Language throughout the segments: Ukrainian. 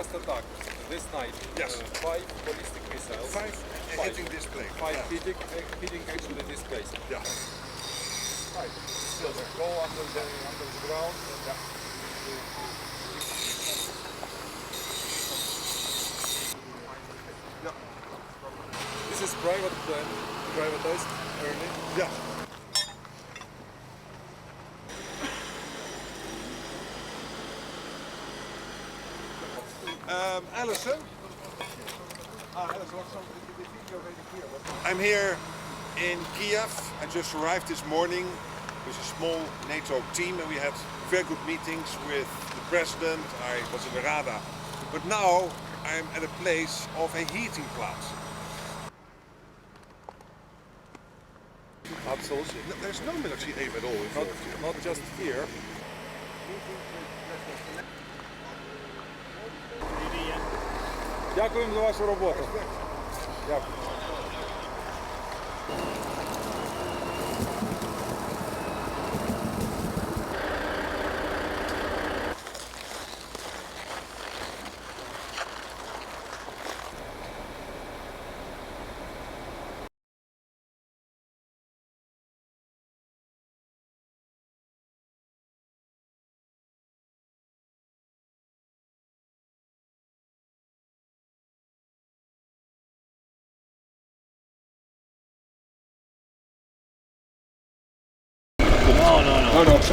just attack this night. Yes. Uh, five ballistic missiles. Five hitting this plane. Five Yeah. hitting, uh, hitting actually this place. Yeah. Five. So they go under the under the ground. Yeah. This is private plan, privatized early. Yeah. Um, Alison. Ah, Alison, what's on the, the video already here? What- I'm here in Kiev. I just arrived this morning with a small NATO team and we had very good meetings with the president. I was in the Rada. But now I'm at a place of a heating plant. Absolutely. No, there's no military aim at all Not, not just here. Дякуємо за вашу роботу. Дякую. No, no, no. No, no, because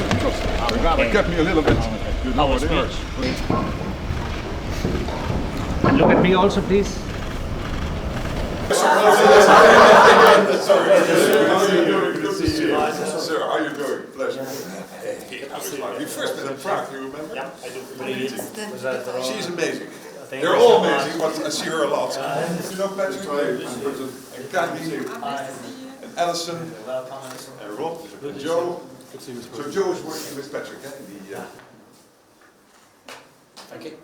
the radar kept me a little bit. You know what it is. And look at me also, please. Sir, how are you doing? Pleasure. We first met in Prague, you remember? Yeah, I do. Brilliant. She's amazing. They're all amazing, but I see her a lot. You know Patrick Lee, and Candy, and Alison, and Rob, and Joe. So Joe is working with Patrick, eh, in the, uh, Thank you.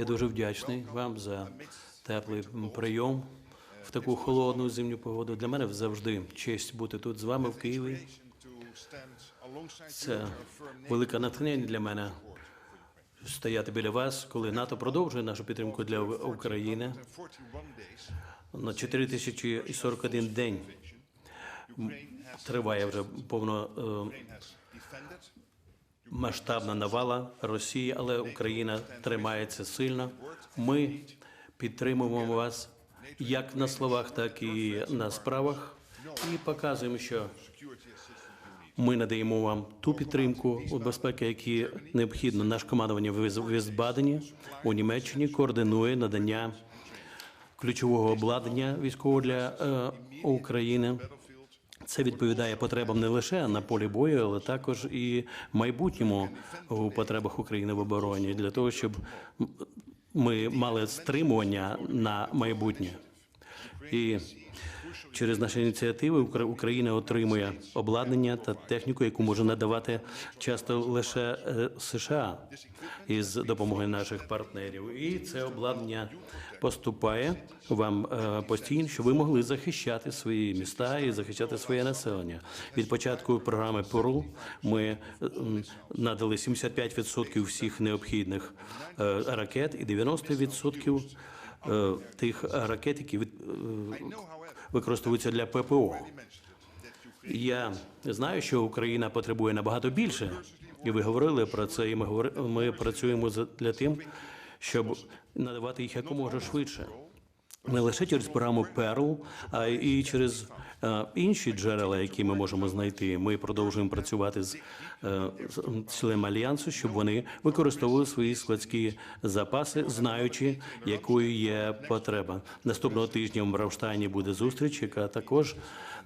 Я дуже вдячний вам за теплий прийом в таку холодну зимню погоду. Для мене завжди честь бути тут з вами в Києві. Це велике натхнення для мене стояти біля вас, коли НАТО продовжує нашу підтримку для України. На 4041 день триває вже повно е, масштабна навала Росії, але Україна тримається сильно. Ми підтримуємо вас як на словах, так і на справах, і показуємо, що ми надаємо вам ту підтримку у безпеки, які необхідно. Наш командування в Віз- у Німеччині координує надання ключового обладнання військового для е, України. Це відповідає потребам не лише на полі бою, але також і майбутньому у потребах України в обороні для того, щоб ми мали стримування на майбутнє. І Через наші ініціативи Україна отримує обладнання та техніку, яку може надавати часто лише е, США із допомогою наших партнерів. І це обладнання поступає вам е, постійно, щоб ви могли захищати свої міста і захищати своє населення. Від початку програми ПОРУ ми надали 75% всіх необхідних е, ракет і 90% е, тих ракет, які від, використовуються для ППО. Я знаю, що Україна потребує набагато більше, і ви говорили про це. І ми говори, ми працюємо для тим, щоб надавати їх якомога швидше. Не лише через програму ПЕРЛ, а і через е, інші джерела, які ми можемо знайти. Ми продовжуємо працювати з, е, членами альянсу, щоб вони використовували свої складські запаси, знаючи, якою є потреба. Наступного тижня в Рамштайні буде зустріч, яка також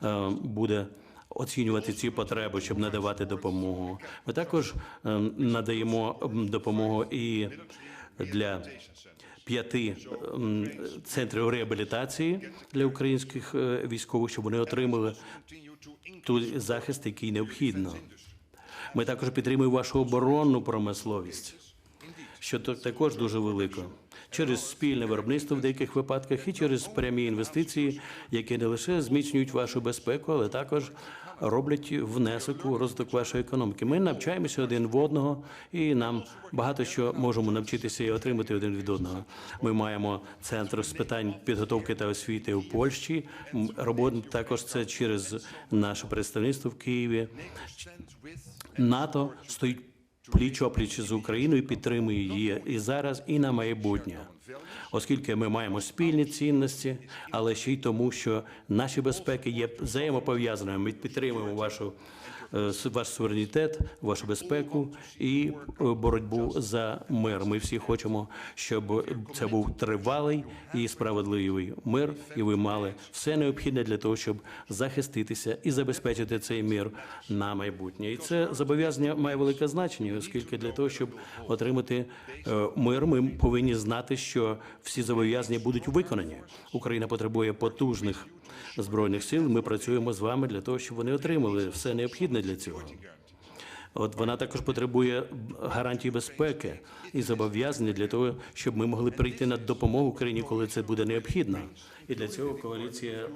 е, буде оцінювати ці потреби, щоб надавати допомогу. Ми також е, надаємо допомогу і для п'яти центрів реабілітації для українських е, військових, щоб вони отримали той захист, який необхідно. Ми також підтримуємо вашу оборонну промисловість, що також дуже велико. Через спільне виробництво в деяких випадках і через прямі інвестиції, які не лише зміцнюють вашу безпеку, але також роблять внесок у розвиток вашої економіки. Ми навчаємося один в одного, і нам багато що можемо навчитися і отримати один від одного. Ми маємо центр з питань підготовки та освіти у Польщі. М, Робота також це через наше представництво в Києві. НАТО стоїть пліч опліч з Україною, підтримує її і зараз, і на майбутнє. Оскільки ми маємо спільні цінності, але ще й тому, що наші безпеки є взаємопов'язаними. Ми підтримуємо вашу ваш суверенітет, вашу безпеку і е, боротьбу за мир. Ми всі хочемо, щоб це був тривалий і справедливий мир, і ви мали все необхідне для того, щоб захиститися і забезпечити цей мир на майбутнє. І це зобов'язання має велике значення, оскільки для того, щоб отримати е, мир, ми повинні знати, що всі зобов'язання будуть виконані. Україна потребує потужних збройних сил. Ми працюємо з вами для того, щоб вони отримали все необхідне для цього. От вона також потребує гарантій безпеки і зобов'язання для того, щоб ми могли прийти на допомогу Україні, коли це буде необхідно. І для цього коаліція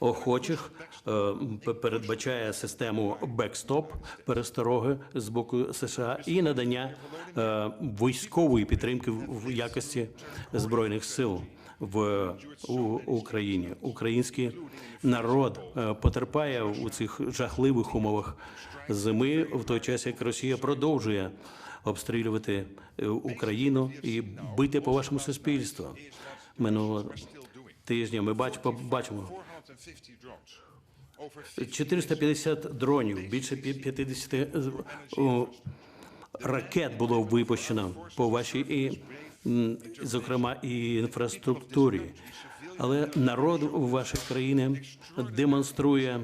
охочих е, передбачає систему бекстоп перестороги з боку США і надання е, військової підтримки в якості збройних сил в Україні. Український народ е, потерпає у цих жахливих умовах зими в той час, як Росія продовжує обстрілювати е, Україну і бити по вашому суспільству. Минулого тижня ми бач, побачимо 450 drones. Over 450 дронів, більше пі- 50 е, ракет було випущено по вашій і зокрема і інфраструктурі. Але народ у вашій країні демонструє е,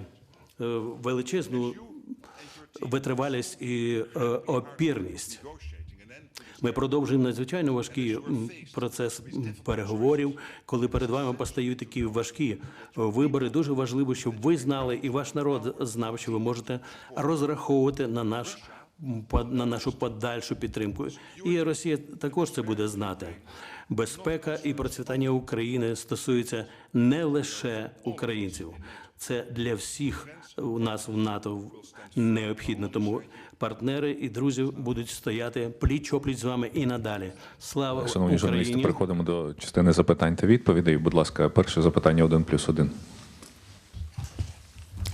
величезну витривалість і е, опірність. Ми продовжуємо надзвичайно важкий процес переговорів. Коли перед вами постають такі важкі е, вибори, дуже важливо, щоб ви знали і ваш народ знав, що ви можете розраховувати на наш на нашу подальшу підтримку. І Росія також це буде знати. Безпека і процвітання України стосується не лише українців. Це для всіх у нас в НАТО необхідно. Тому партнери і друзі будуть стояти пліч опліч з вами і надалі. Слава Шановні журналісти, переходимо до частини запитань та відповідей. Будь ласка, перше запитання один плюс один.